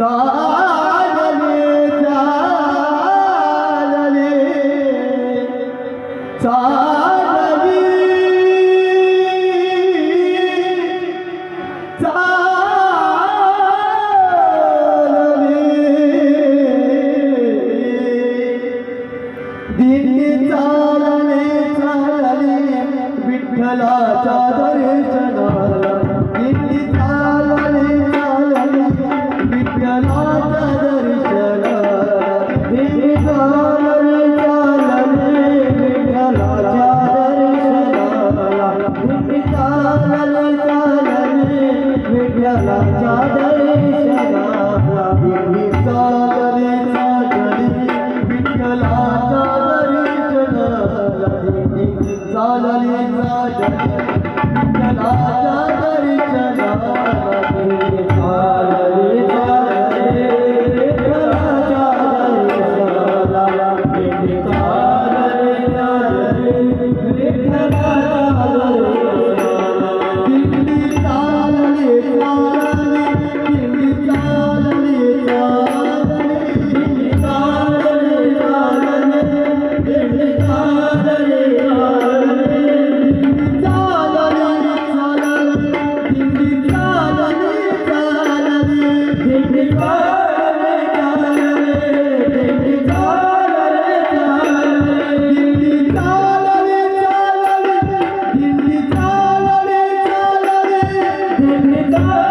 ता दिंडी चालले चालले विठ्ठलाच्या दर्शनाला दिंडी चालले चालले विठ्ठलाच्या दर्शनाला दिंडी चालले चालले विठ्ठलाच्या दर्शनाला दिंडी चालले चालले विठ्ठलाच्या दर्शनाला दिंडी चालले हल Oh.